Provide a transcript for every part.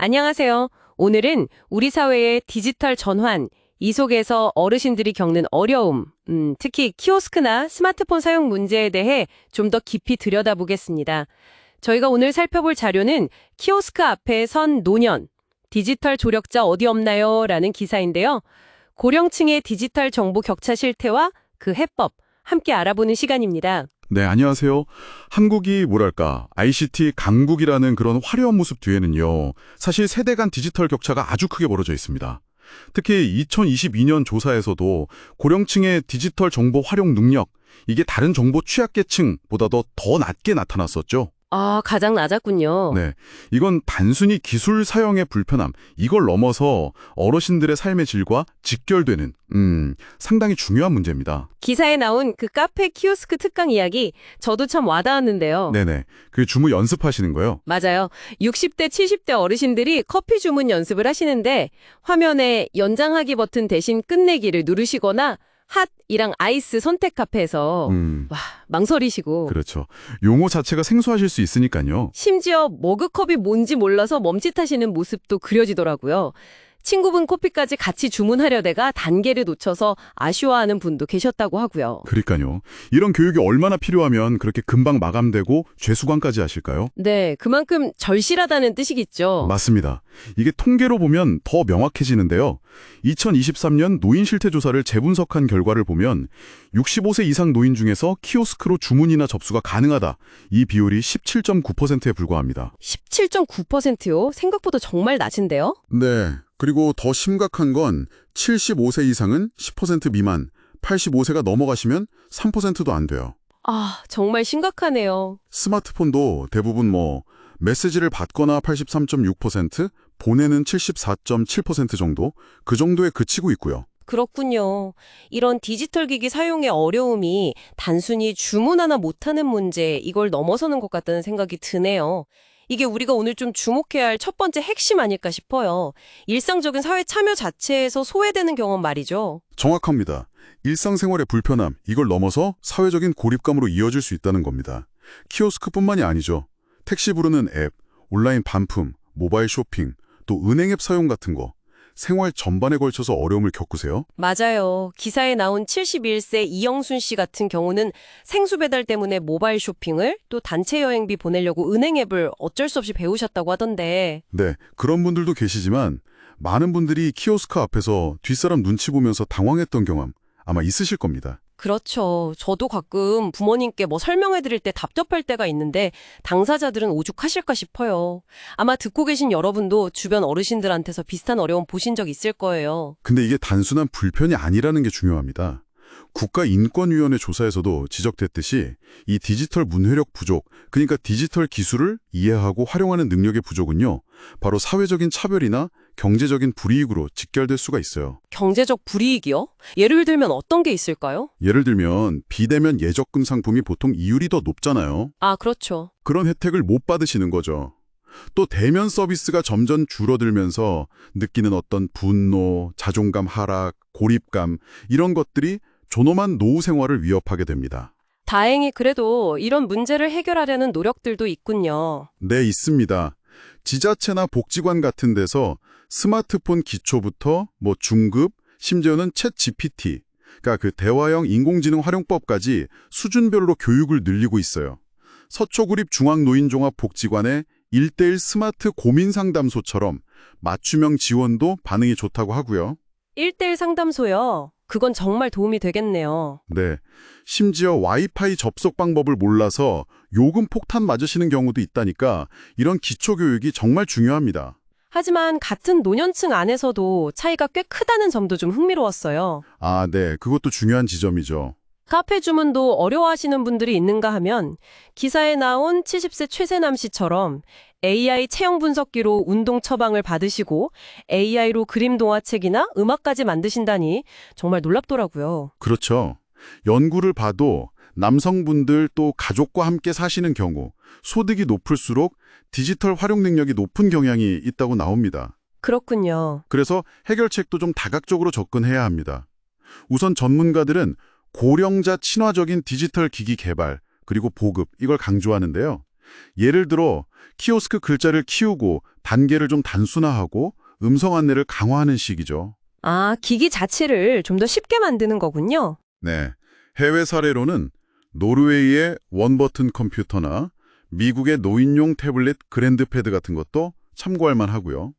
안녕하세요. 오늘은 우리 사회의 디지털 전환, 이 속에서 어르신들이 겪는 어려움, 음, 특히 키오스크나 스마트폰 사용 문제에 대해 좀 더 깊이 들여다보겠습니다. 저희가 오늘 살펴볼 자료는 키오스크 앞에 선 노년, 디지털 조력자 어디 없나요? 라는 기사인데요. 고령층의 디지털 정보 격차 실태와 그 해법, 함께 알아보는 시간입니다. 네, 안녕하세요. 한국이 뭐랄까, ICT 강국이라는 그런 화려한 모습 뒤에는요, 사실 세대 간 디지털 격차가 아주 크게 벌어져 있습니다. 특히 2022년 조사에서도 고령층의 디지털 정보 활용 능력, 이게 다른 정보 취약계층보다도 더 낮게 나타났었죠. 아, 가장 낮았군요. 네. 이건 단순히 기술 사용의 불편함, 이걸 넘어서 어르신들의 삶의 질과 직결되는, 음, 상당히 중요한 문제입니다. 기사에 나온 그 카페 키오스크 특강 이야기 저도 참 와닿았는데요. 네네. 그 주무 연습하시는 거요? 맞아요. 60대, 70대 어르신들이 커피 주문 연습을 하시는데 화면에 연장하기 버튼 대신 끝내기를 누르시거나 핫이랑 아이스 선택 카페에서 음. 와, 망설이시고 그렇죠. 용어 자체가 생소하실 수 있으니까요. 심지어 머그컵이 뭔지 몰라서 멈칫하시는 모습도 그려지더라고요. 친구분 커피까지 같이 주문하려다가 단계를 놓쳐서 아쉬워하는 분도 계셨다고 하고요. 그러니까요. 이런 교육이 얼마나 필요하면 그렇게 금방 마감되고 죄수관까지 하실까요? 네, 그만큼 절실하다는 뜻이겠죠. 맞습니다. 이게 통계로 보면 더 명확해지는데요. 2023년 노인 실태 조사를 재분석한 결과를 보면 65세 이상 노인 중에서 키오스크로 주문이나 접수가 가능하다. 이 비율이 17.9%에 불과합니다. 17.9%요? 생각보다 정말 낮은데요? 네. 그리고 더 심각한 건 75세 이상은 10% 미만, 85세가 넘어가시면 3%도 안 돼요. 아, 정말 심각하네요. 스마트폰도 대부분 뭐 메시지를 받거나 83.6%, 보내는 74.7% 정도, 그 정도에 그치고 있고요. 그렇군요. 이런 디지털 기기 사용의 어려움이 단순히 주문 하나 못하는 문제, 이걸 넘어서는 것 같다는 생각이 드네요. 이게 우리가 오늘 좀 주목해야 할 첫 번째 핵심 아닐까 싶어요. 일상적인 사회 참여 자체에서 소외되는 경험 말이죠. 정확합니다. 일상생활의 불편함, 이걸 넘어서 사회적인 고립감으로 이어질 수 있다는 겁니다. 키오스크뿐만이 아니죠. 택시 부르는 앱, 온라인 반품, 모바일 쇼핑, 또 은행 앱 사용 같은 거. 생활 전반에 걸쳐서 어려움을 겪으세요? 맞아요. 기사에 나온 71세 이영순 씨 같은 경우는 생수 배달 때문에 모바일 쇼핑을 또 단체 여행비 보내려고 은행 앱을 어쩔 수 없이 배우셨다고 하던데 네, 그런 분들도 계시지만 많은 분들이 키오스크 앞에서 뒷사람 눈치 보면서 당황했던 경험 아마 있으실 겁니다. 그렇죠. 저도 가끔 부모님께 뭐 설명해 드릴 때 답답할 때가 있는데 당사자들은 오죽하실까 싶어요. 아마 듣고 계신 여러분도 주변 어르신들한테서 비슷한 어려움 보신 적 있을 거예요. 근데 이게 단순한 불편이 아니라는 게 중요합니다. 국가인권위원회 조사에서도 지적됐듯이 이 디지털 문회력 부족, 그러니까 디지털 기술을 이해하고 활용하는 능력의 부족은요, 바로 사회적인 차별이나 경제적인 불이익으로 직결될 수가 있어요. 경제적 불이익이요? 예를 들면 어떤 게 있을까요? 예를 들면 비대면 예적금 상품이 보통 이율이 더 높잖아요. 아, 그렇죠. 그런 혜택을 못 받으시는 거죠. 또 대면 서비스가 점점 줄어들면서 느끼는 어떤 분노, 자존감 하락, 고립감 이런 것들이 존엄한 노후 생활을 위협하게 됩니다. 다행히 그래도 이런 문제를 해결하려는 노력들도 있군요. 네, 있습니다. 지자체나 복지관 같은 데서 스마트폰 기초부터 뭐 중급, 심지어는 챗 GPT, 그러니까 그 대화형 인공지능 활용법까지 수준별로 교육을 늘리고 있어요. 서초구립 중앙노인종합복지관의 1대1 스마트 고민 상담소처럼 맞춤형 지원도 반응이 좋다고 하고요. 1대1 상담소요. 그건 정말 도움이 되겠네요. 네. 심지어 와이파이 접속 방법을 몰라서 요금 폭탄 맞으시는 경우도 있다니까 이런 기초교육이 정말 중요합니다. 하지만 같은 노년층 안에서도 차이가 꽤 크다는 점도 좀 흥미로웠어요. 아, 네. 그것도 중요한 지점이죠. 카페 주문도 어려워하시는 분들이 있는가 하면 기사에 나온 70세 최세남 씨처럼 AI 체형 분석기로 운동 처방을 받으시고 AI로 그림 동화책이나 음악까지 만드신다니 정말 놀랍더라고요. 그렇죠. 연구를 봐도 남성분들 또 가족과 함께 사시는 경우 소득이 높을수록 디지털 활용 능력이 높은 경향이 있다고 나옵니다. 그렇군요. 그래서 해결책도 좀 다각적으로 접근해야 합니다. 우선 전문가들은 고령자 친화적인 디지털 기기 개발, 그리고 보급, 이걸 강조하는데요. 예를 들어 키오스크 글자를 키우고 단계를 좀 단순화하고 음성 안내를 강화하는 식이죠. 아, 기기 자체를 좀 더 쉽게 만드는 거군요. 네. 해외 사례로는 노르웨이의 원버튼 컴퓨터나 미국의 노인용 태블릿 그랜드패드 같은 것도 참고할 만하고요.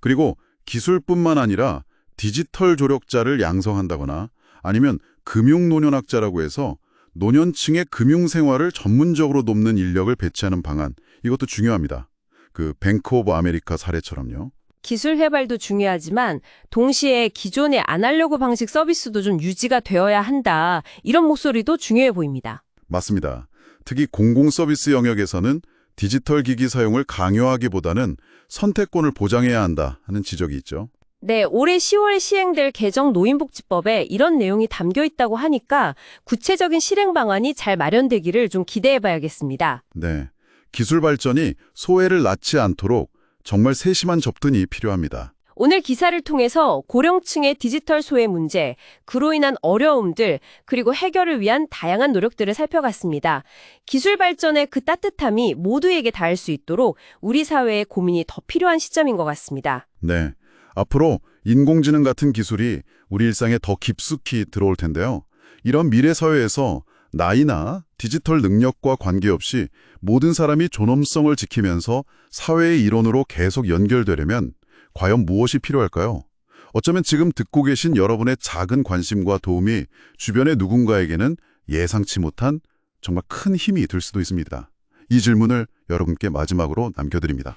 그리고 기술뿐만 아니라 디지털 조력자를 양성한다거나 아니면 금융노년학자라고 해서 노년층의 금융생활을 전문적으로 돕는 인력을 배치하는 방안 이것도 중요합니다. 그 뱅크 오브 아메리카 사례처럼요. 기술 개발도 중요하지만 동시에 기존의 아날로그 방식 서비스도 좀 유지가 되어야 한다. 이런 목소리도 중요해 보입니다. 맞습니다. 특히 공공서비스 영역에서는 디지털 기기 사용을 강요하기보다는 선택권을 보장해야 한다 하는 지적이 있죠. 네, 올해 10월 시행될 개정 노인복지법에 이런 내용이 담겨 있다고 하니까 구체적인 실행 방안이 잘 마련되기를 좀 기대해 봐야겠습니다. 네. 기술 발전이 소외를 낳지 않도록 정말 세심한 접근이 필요합니다. 오늘 기사를 통해서 고령층의 디지털 소외 문제, 그로 인한 어려움들, 그리고 해결을 위한 다양한 노력들을 살펴봤습니다. 기술 발전의 그 따뜻함이 모두에게 닿을 수 있도록 우리 사회의 고민이 더 필요한 시점인 것 같습니다. 네. 앞으로 인공지능 같은 기술이 우리 일상에 더 깊숙이 들어올 텐데요. 이런 미래 사회에서 나이나 디지털 능력과 관계없이 모든 사람이 존엄성을 지키면서 사회의 일원으로 계속 연결되려면 과연 무엇이 필요할까요? 어쩌면 지금 듣고 계신 여러분의 작은 관심과 도움이 주변의 누군가에게는 예상치 못한 정말 큰 힘이 될 수도 있습니다. 이 질문을 여러분께 마지막으로 남겨드립니다.